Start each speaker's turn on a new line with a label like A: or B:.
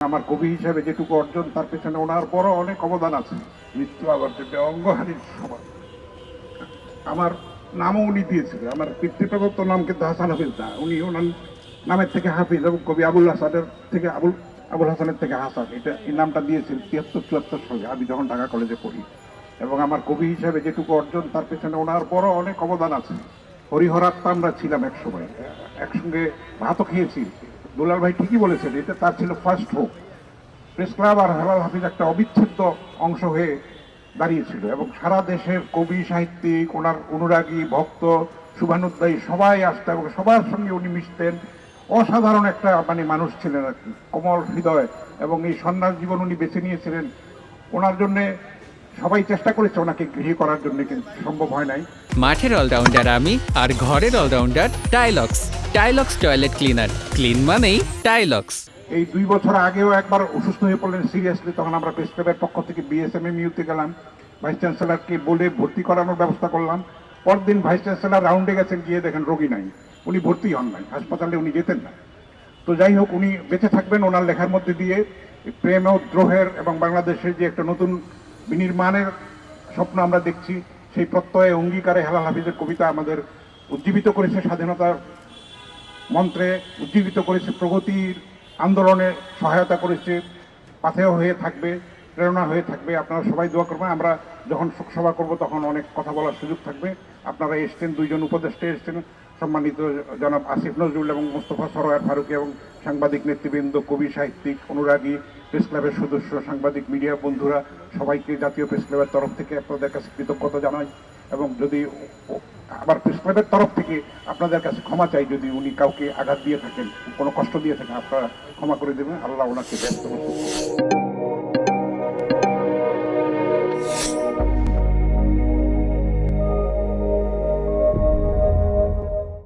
A: আমার কবি হিসেবে যেটুকু অর্জন, তার পেছনে ওনার বড় অনেক অবদান আছে। মৃত্যু আবার যেটা অঙ্গহানির সমান আমার নামও উনি দিয়েছিলেন। আমার পিতৃপ্রদত্ত নাম কিন্তু হাসান হাফিজ না উনি ওনার নামের থেকে হাফিজ এবং কবি আবুল হাসানের থেকে আবুল আবুল হাসানের থেকে হাসান। এটা এই নামটা দিয়েছিলেন তিয়াত্তর, চুয়াত্তর সালে। আমি যখন ঢাকা কলেজে পড়ি। এবং আমার কবি হিসেবে যেটুকু অর্জন, তার পেছনে ওনার বড় অনেক অবদান আছে। হরিহরাত্মা আমরা ছিলাম একসময়। একসঙ্গে ভাতও খেয়েছি। দুলাল ভাই ঠিকই বলেছেন, এটা তার ছিল ফার্স্ট হোক প্রেস ক্লাব আর হেলাল হাফিজ একটা অবিচ্ছেদ্য অংশ হয়ে দাঁড়িয়েছিল এবং সারা দেশের কবি, সাহিত্যিক, ওনার অনুরাগী ভক্ত শুভানুদ্দায়ী সবাই আসতেন এবং সবার সঙ্গে উনি মিশতেন। অসাধারণ একটা মানে মানুষ ছিলেন আর কি, কোমল হৃদয় এবং এই সন্ন্যাস জীবন উনি বেছে নিয়েছিলেন। ওনার জন্যে সবাই চেষ্টা করেছে ওনাকে গৃহী করার জন্য, কিন্তু সম্ভব হয় নাই।
B: মাঠের অলরাউন্ডার আমি আর ঘরের allrounder Tylox Tylox toilet cleaner clean মানেই টাইলক্স
A: এই দুই বছর আগেও একবার অসুস্থ হয়ে পড়লেন সিরিয়াসলি তখন আমরা প্রেস ক্লাবের পক্ষ থেকে বিএসএমএম ইউতে গেলাম। ভাইস চ্যান্সেলরকে বলে ভর্তি করানোর ব্যবস্থা করলাম। পরদিন ভাইস চ্যান্সেলর রাউন্ডে গেছেন, গিয়ে দেখেন রোগী নাই। উনি ভর্তি হন নাই, হাসপাতালে উনি যেতেন না। তো যাই হোক, উনি বেঁচে থাকবেন ওনার লেখার মধ্যে দিয়ে। প্রেম ও দ্রোহের এবং বাংলাদেশের যে একটা নতুন বিনির্মাণের স্বপ্ন আমরা দেখছি, সেই প্রত্যয়ে অঙ্গীকারে হেলাল হাফিজের কবিতা আমাদের উজ্জীবিত করেছে স্বাধীনতার মন্ত্রে উজ্জীবিত করেছে প্রগতির আন্দোলনে সহায়তা করেছে, পাথেয় হয়ে থাকবে, প্রেরণা হয়ে থাকবে। আপনারা সবাই দোয়া করবেন। আমরা যখন শোকসভা করব তখন অনেক কথা বলার সুযোগ থাকবে। আপনারা এসছেন, দুইজন উপদেষ্টা এসছেন। সম্মানিত জনাব আসিফ নজরুল এবং মোস্তফা সরোয়ার ফারুকি এবং সাংবাদিক, নেতৃবৃন্দ, কবি, সাহিত্যিক, অনুরাগী প্রেস ক্লাবের সদস্য, সাংবাদিক মিডিয়া বন্ধুরা, সবাইকে জাতীয় প্রেস ক্লাবের তরফ থেকে আপনাদের কাছে কৃতজ্ঞতা জানাই এবং যদি আবার প্রেস ক্লাবের তরফ থেকে আপনাদের কাছে ক্ষমা চাই, যদি উনি কাউকে আঘাত দিয়ে থাকেন, কোনো কষ্ট দিয়ে থাকেন, আপনারা ক্ষমা করে দেবেন। আল্লাহ ওনাকে ব্যস্ত